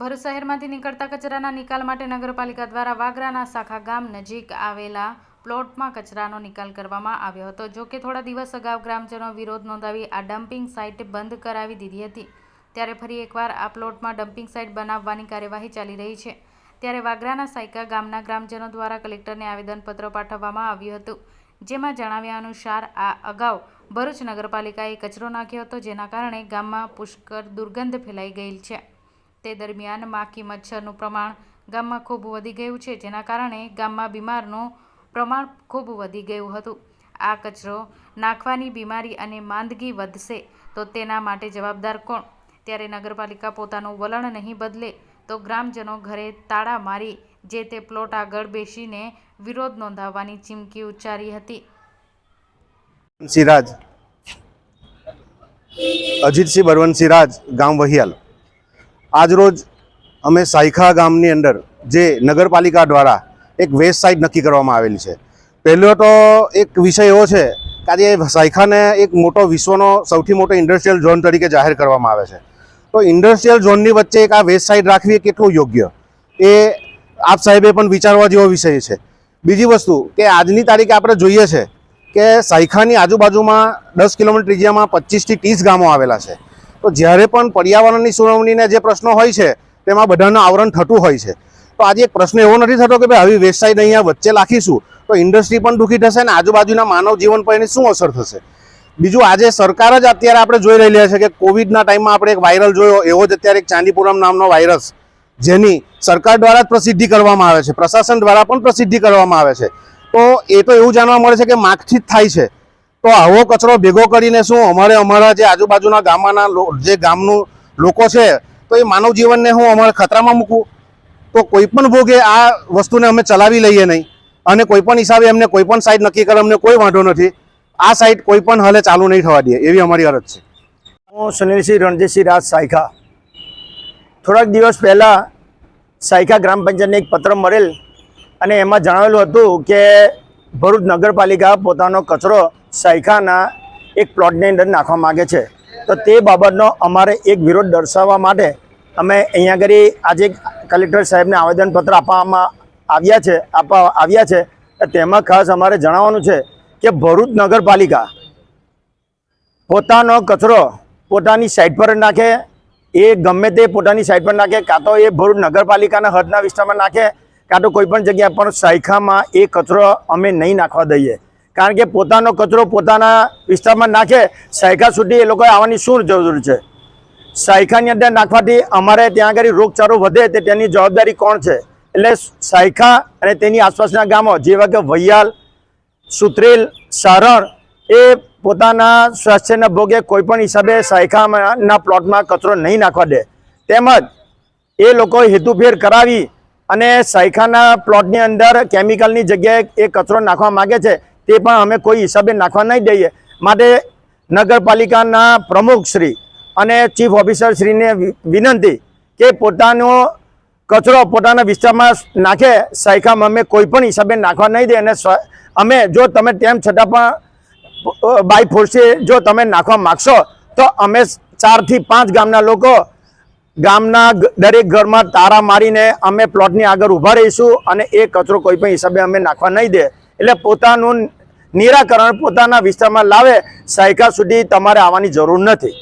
ભરૂચ શહેરમાંથી નીકળતા કચરાના નિકાલ માટે નગરપાલિકા દ્વારા વાગરાના શાખા ગામ નજીક આવેલા પ્લોટમાં કચરાનો નિકાલ કરવામાં આવ્યો હતો. જો કે થોડા દિવસ અગાઉ ગ્રામજનો વિરોધ નોંધાવી આ ડમ્પિંગ સાઇટ બંધ કરાવી દીધી હતી. ત્યારે ફરી એકવાર આ પ્લોટમાં ડમ્પિંગ સાઇટ બનાવવાની કાર્યવાહી ચાલી રહી છે. ત્યારે વાગરાના સાયકા ગામના ગ્રામજનો દ્વારા કલેક્ટરને આવેદનપત્ર પાઠવવામાં આવ્યું હતું. જેમાં જણાવ્યા અનુસાર, આ અગાઉ ભરૂચ નગરપાલિકાએ કચરો નાખ્યો હતો, જેના કારણે ગામમાં પુષ્કળ દુર્ગંધ ફેલાઈ ગયેલ છે. તે દરમિયાન માખી મચ્છરનું પ્રમાણ ગામમાં ખૂબ વધી ગયું છે, જેના કારણે ગામમાં બીમારનું પ્રમાણ ખૂબ વધી ગયું હતું. આ કચરો નાખવાની બીમારી અને માંદગી વધશે તો તેના માટે જવાબદાર કોણ? ત્યારે નગરપાલિકા પોતાનું વલણ નહીં બદલે તો ગ્રામજનો ઘરે તાળા મારી જે તે પ્લોટ આગળ બેસીને વિરોધ નોંધાવવાની ચીમકી ઉચ્ચારી હતી. સિરાજ. અજીતસિંહ બળવંતસિંહ રાજ, ગામ વહિયાલ. આજરોજ અમે સાયખા ગામની અંદર જે નગરપાલિકા દ્વારા એક વેસ્ટ સાઇટ નક્કી કરવામાં આવેલી છે. પહેલો તો એક વિષય એવો છે કે આજે સાયખાને એક મોટો વિશ્વનો સૌથી મોટો ઇન્ડસ્ટ્રીયલ ઝોન તરીકે જાહેર કરવામાં આવે છે. તો ઇન્ડસ્ટ્રીયલ ઝોનની વચ્ચે એક આ વેસ્ટ સાઇટ રાખવી કેટલું યોગ્ય? એ આપ સાહેબે પણ વિચારવા જેવો વિષય છે. બીજી વસ્તુ કે આજની તારીખે આપણે જોઈએ છે કે સાયખાની આજુબાજુમાં દસ કિલોમીટર ત્રિજ્યામાં પચીસથી ત્રીસ ગામો આવેલા છે. તો જ્યારે પણ પર્યાવરણની સુનાવણીના જે પ્રશ્નો હોય છે, તેમાં બધાનું આવરણ થતું હોય છે. તો આજે એક પ્રશ્ન એવો નથી થતો કે ભાઈ આવી વેબસાઇટ અહીંયા વચ્ચે રાખીશું તો ઇન્ડસ્ટ્રી પણ દુઃખી થશે અને આજુબાજુના માનવ જીવન પર એની શું અસર થશે? બીજું, આજે સરકાર જ અત્યારે આપણે જોઈ રહેલી છે કે કોવિડના ટાઈમમાં આપણે એક વાયરલ જોયો, એવો જ અત્યારે એક ચાંદીપુરમ નામનો વાયરસ જેની સરકાર દ્વારા જ પ્રસિદ્ધિ કરવામાં આવે છે, પ્રશાસન દ્વારા પણ પ્રસિદ્ધિ કરવામાં આવે છે. તો એ તો એવું જાણવા મળે છે કે માગથી જ થાય છે. તો આવો કચરો ભેગો કરીને શું? અમારે અમારા જે આજુબાજુના ગામના જે ગામનું લોકો છે, તો એ માનવ જીવનને હું અમારે ખતરામાં મૂકું. તો કોઈ પણ ભોગે આ વસ્તુને અમે ચલાવી લઈએ નહીં. અને કોઈ પણ હિસાબે અમને કોઈ પણ સાઈડ નક્કી કરે, અમને કોઈ વાંધો નથી. આ સાઈડ કોઈ પણ હાલે ચાલુ નહીં થવા દે, એવી અમારી અરજ છે. હું સુનિલસિંહ રણજીતસિંહ રાજ સાયખા થોડાક દિવસ પહેલાં સાયખા ગ્રામ પંચાયતને એક પત્ર મળેલ અને એમાં જણાવેલું હતું કે ભરૂચ નગરપાલિકા પોતાનો કચરો સાયખાના એક પ્લોટની અંદર નાખવા માગે છે. તો તે બાબતનો અમારે એક વિરોધ દર્શાવવા માટે અમે અહીંયા આગળ આજે કલેક્ટર સાહેબને આવેદનપત્ર આપવામાં આવ્યા છે, આપવા આવ્યા છે. તેમાં ખાસ અમારે જણાવવાનું છે કે ભરૂચ નગરપાલિકા પોતાનો કચરો પોતાની સાઈડ પર નાખે, એ ગમે તે પોતાની સાઈડ પર નાખે, કાં તો એ ભરૂચ નગરપાલિકાના હદના વિસ્તારમાં નાખે, કાં તો કોઈ પણ જગ્યા પણ સાયખામાં એ કચરો અમે નહીં નાખવા દઈએ. કારણ કે પોતાનો કચરો પોતાના વિસ્તારમાં નાખે સાયખા સુધી એ લોકોએ આવવાની શું જરૂર છે? સાયખાની અંદર નાખવાથી અમારે ત્યાં આગળ રોગચાળો વધે તે તેની જવાબદારી કોણ છે? એટલે સાયખા અને તેની આસપાસના ગામો, જેવા કે વૈયાલ, સુત્રેલ, સારણ, એ પોતાના સ્વાસ્થ્યના ભોગે કોઈપણ હિસાબે સાયખાના પ્લોટમાં કચરો નહીં નાખવા દે. તેમજ એ લોકો હેતુફેર કરાવી અને સાયખાના પ્લોટની અંદર કેમિકલની જગ્યાએ એ કચરો નાખવા માગે છે. તે પણ અમે કોઈ હિસાબે નાખવા નહીં દઈએ. માટે નગરપાલિકાના પ્રમુખશ્રી અને ચીફ ઓફિસર શ્રીને વિનંતી કે પોતાનો કચરો પોતાના વિસ્તારમાં નાખે. સાયખામાં અમે કોઈ પણ હિસાબે નાખવા નહીં દે અને અમે જો તમે તેમ છતાં પણ બાય ફોર્સે જો તમે નાખવા માગશો, તો અમે ચારથી પાંચ ગામના લોકો ગામના દરેક ઘરમાં તારા મારીને અમે પ્લોટની આગળ ઊભા રહીશું અને એ કચરો કોઈ પણ હિસાબે અમે નાખવા નહીં દે. એટલે પોતાનું નિરાકરણ પોતાના વિસ્તારમાં લાવે સાયકા સુધી તમારે આવવાની જરૂર નથી.